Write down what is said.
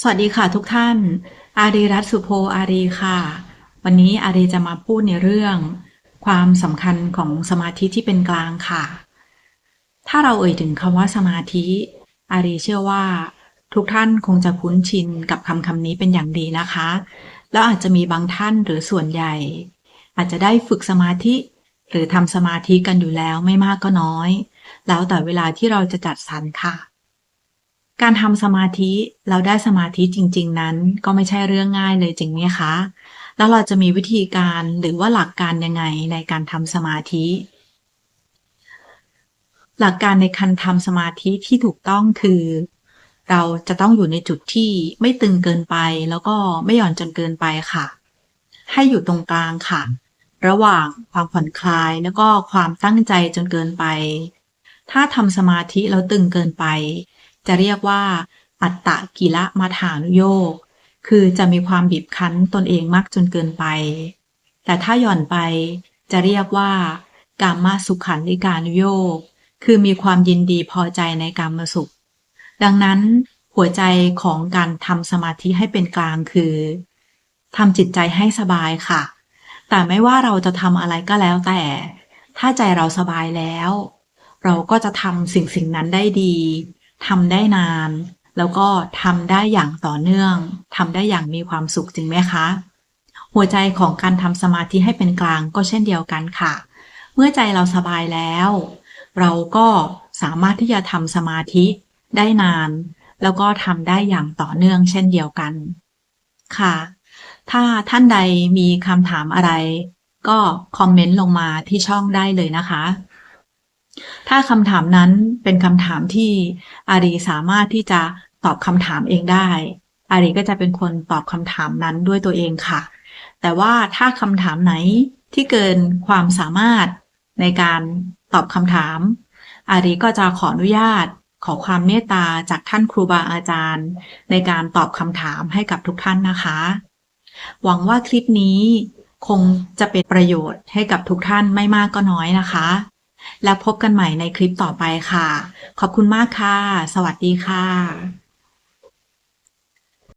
สวัสดีค่ะทุกท่าน อารีรัตสุโพอารีค่ะ วันนี้อารีจะมาพูดในเรื่อง ความสำคัญของสมาธิที่เป็นกลางค่ะ ถ้าเราเอ่ยถึงคำว่าสมาธิ อารีเชื่อว่า ทุกท่านคงจะคุ้นชินกับคำคำนี้เป็นอย่างดีนะคะ แล้วอาจจะมีบางท่านหรือส่วนใหญ่ อาจจะได้ฝึกสมาธิ หรือทำสมาธิกันอยู่แล้วไม่มากก็น้อย แล้วแต่เวลาที่เราจะจัดสรรค่ะ การทำสมาธิเราได้สมาธิจริง ๆ นั้น ก็ไม่ใช่เรื่องง่ายเลยจริงไหมคะ แล้วเราจะมีวิธีการหรือว่าหลักการยังไงในการทำสมาธิ หลักการในการทำสมาธิที่ถูกต้องคือ เราจะต้องอยู่ในจุดที่ไม่ตึงเกินไป แล้วก็ไม่หย่อนจนเกินไปค่ะ ให้อยู่ตรงกลางค่ะ ระหว่างความผ่อนคลายแล้วก็ความตั้งใจจนเกินไป ถ้าทำสมาธิแล้วตึงเกินไป จะเรียกว่า อัตตะกิละมาฐานุโยกคือจะมีความบีบคั้นตนเองมากจนเกินไป แต่ถ้าหย่อนไปจะเรียกว่า กามมาสุขันลิกานุโยกคือมีความยินดีพอใจในกามสุข ดังนั้นหัวใจของการทำสมาธิให้เป็นกลางคือทำจิตใจให้สบายค่ะ แต่ไม่ว่าเราจะทำอะไรก็แล้วแต่ ถ้าใจเราสบายแล้ว เราก็จะทำสิ่งสิ่งนั้นได้ดี ทำได้นาน แล้วก็ทำได้อย่างต่อเนื่องทำได้อย่างมีความสุขจริงไหมคะ หัวใจของการทำสมาธิให้เป็นกลางก็เช่นเดียวกันค่ะ เมื่อใจเราสบายแล้ว เราก็สามารถที่จะทำสมาธิได้นาน แล้วก็ทำได้อย่างต่อเนื่องเช่นเดียวกันค่ะ ถ้าท่านใดมีคำถามอะไร ก็คอมเมนต์ลงมาที่ช่องได้เลยนะคะ ถ้าคำถามนั้นเป็นคำถามที่อารีสามารถที่จะตอบคำถามเองได้ อารีก็จะเป็นคนตอบคำถามนั้นด้วยตัวเองค่ะ แต่ว่าถ้าคำถามไหนที่เกินความสามารถในการตอบคำถาม อารีก็จะขออนุญาตขอความเมตตาจากท่านครูบาอาจารย์ ในการตอบคำถามให้กับทุกท่านนะคะ หวังว่าคลิปนี้คงจะเป็นประโยชน์ให้กับทุกท่านไม่มากก็น้อยนะคะ แล้วพบกันใหม่ในคลิปต่อไปค่ะ ขอบคุณมากค่ะ สวัสดีค่ะ